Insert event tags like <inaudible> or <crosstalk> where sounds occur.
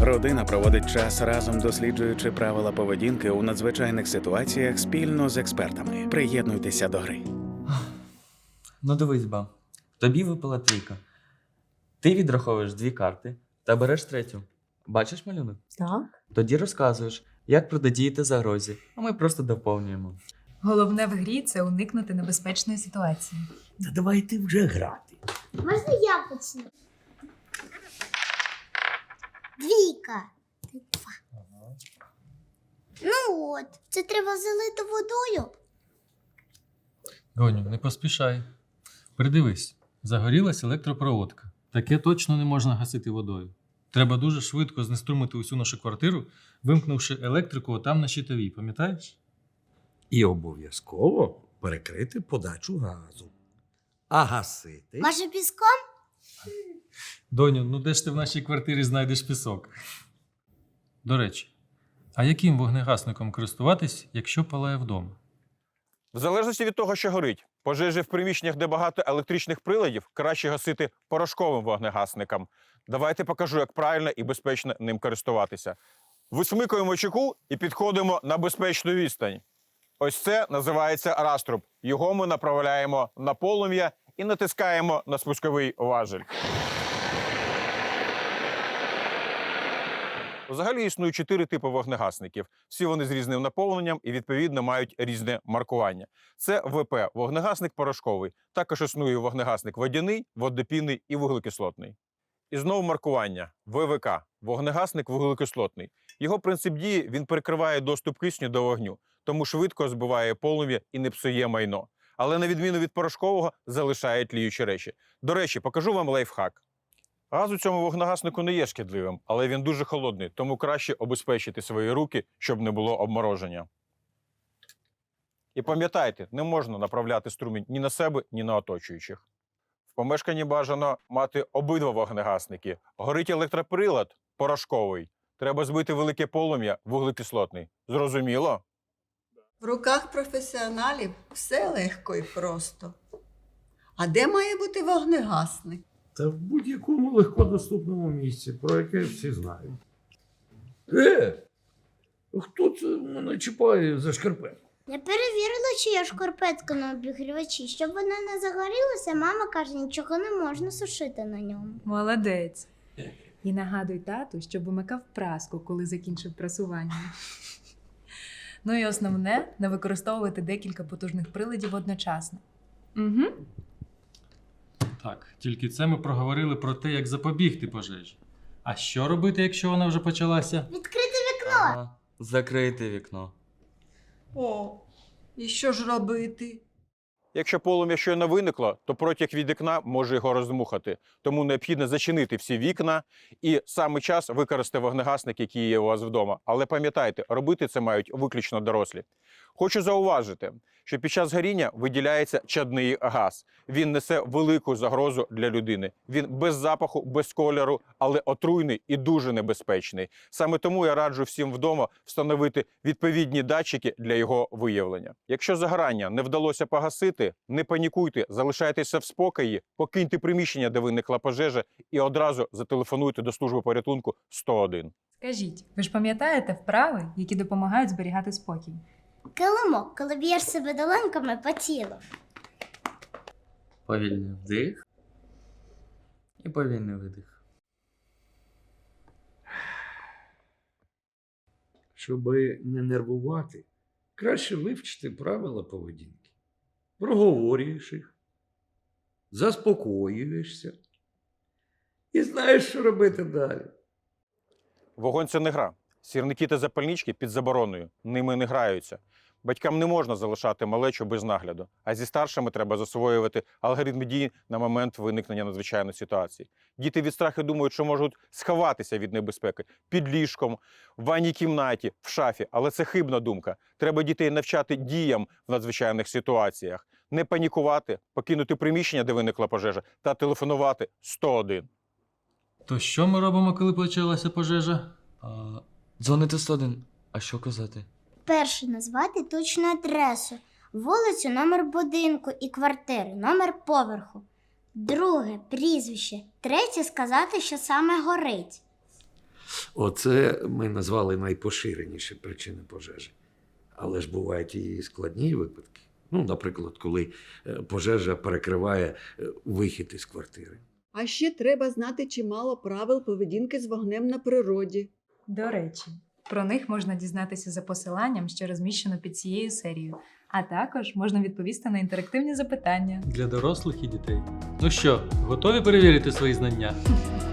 Родина проводить час разом, досліджуючи правила поведінки у надзвичайних ситуаціях спільно з експертами. Приєднуйтеся до гри. Ну дивись, ба. Тобі випала трійка. Ти відраховуєш дві карти та береш третю. Бачиш малюнок? Так. Тоді розказуєш, як протидіяти загрозі, а ми просто доповнюємо. Головне в грі це уникнути небезпечної ситуації. Та давайте вже грати. Можна я почну? Двійка. Два. Ну от, це треба залити водою. Доню, не поспішай. Придивись, загорілась електропроводка. Таке точно не можна гасити водою. Треба дуже швидко знеструмити усю нашу квартиру, вимкнувши електрику там на щитовій, пам'ятаєш? І обов'язково перекрити подачу газу. А гасити. Може, піском? Доню, ну де ж ти в нашій квартирі знайдеш пісок? До речі, а яким вогнегасником користуватись, якщо палає вдома? В залежності від того, що горить, пожежі в приміщеннях, де багато електричних приладів, краще гасити порошковим вогнегасником. Давайте покажу, як правильно і безпечно ним користуватися. Висмикуємо чеку і підходимо на безпечну відстань. Ось це називається раструб. Його ми направляємо на полум'я і натискаємо на спусковий важель. Взагалі існує чотири типи вогнегасників. Всі вони з різним наповненням і відповідно мають різне маркування. Це ВП вогнегасник порошковий. Також існує вогнегасник водяний, водопінний і вуглекислотний. І знову маркування ВВК вогнегасник вуглекислотний. Його принцип дії він перекриває доступ кисню до вогню, тому швидко збиває полум'я і не псує майно. Але на відміну від порошкового залишає тліючі речі. До речі, покажу вам лайфхак. Газ у цьому вогнегаснику не є шкідливим, але він дуже холодний, тому краще обезпечити свої руки, щоб не було обмороження. І пам'ятайте, не можна направляти струмінь ні на себе, ні на оточуючих. В помешканні бажано мати обидва вогнегасники. Горить електроприлад порошковий. Треба збити велике полум'я вуглекислотний. Зрозуміло? В руках професіоналів все легко і просто. А де має бути вогнегасник? Та в будь-якому легкодоступному місці, про яке всі знають. Е, хто це мене чіпає за шкарпетку? Я перевірила, чи є шкарпетка на обігрівачі. Щоб вона не загорілася, мама каже, нічого не можна сушити на ньому. Молодець. І нагадуй тату, щоб умикав праску, коли закінчив прасування. Ну і основне не використовувати декілька потужних приладів одночасно. Угу. Так, тільки це ми проговорили про те, як запобігти пожежі. А що робити, якщо вона вже почалася? Відкрити вікно. Ага. Закрити вікно. О, і що ж робити? Якщо полум'я щойно виникло, то протяг від вікна може його роздмухати. Тому необхідно зачинити всі вікна і саме час використати вогнегасник, який є у вас вдома. Але пам'ятайте, робити це мають виключно дорослі. Хочу зауважити, що під час горіння виділяється чадний газ. Він несе велику загрозу для людини. Він без запаху, без кольору, але отруйний і дуже небезпечний. Саме тому я раджу всім вдома встановити відповідні датчики для його виявлення. Якщо загорання не вдалося погасити, не панікуйте, залишайтеся в спокої, покиньте приміщення, де виникла пожежа, і одразу зателефонуйте до служби порятунку 101. Скажіть, ви ж пам'ятаєте вправи, які допомагають зберігати спокій? Килимок, коли б'єш себе долоньками по тілу. Повільний вдих. І повільний видих. Щоб не нервувати, краще вивчити правила поведінки. Проговорюєш їх, заспокоюєшся і знаєш, що робити далі. Вогонь це не гра. Сірники та запальнички під забороною. Ними не граються. Батькам не можна залишати малечу без нагляду, а зі старшими треба засвоювати алгоритми дії на момент виникнення надзвичайної ситуації. Діти від страху думають, що можуть сховатися від небезпеки під ліжком, в ванній кімнаті, в шафі. Але це хибна думка. Треба дітей навчати діям в надзвичайних ситуаціях, не панікувати, покинути приміщення, де виникла пожежа, та телефонувати 101. То що ми робимо, коли почалася пожежа? А, дзвонити 101. А що казати? Перше назвати точну адресу, вулицю, номер будинку і квартири, номер поверху. Друге прізвище. Третє сказати, що саме горить. Оце ми назвали найпоширеніші причини пожежі. Але ж бувають і складні випадки. Ну, наприклад, коли е, пожежа перекриває е, вихід із квартири. А ще треба знати чимало правил поведінки з вогнем на природі. До речі, про них можна дізнатися за посиланням, що розміщено під цією серією. А також можна відповісти на інтерактивні запитання. Для дорослих і дітей. Ну що, готові перевірити свої знання? <laughs>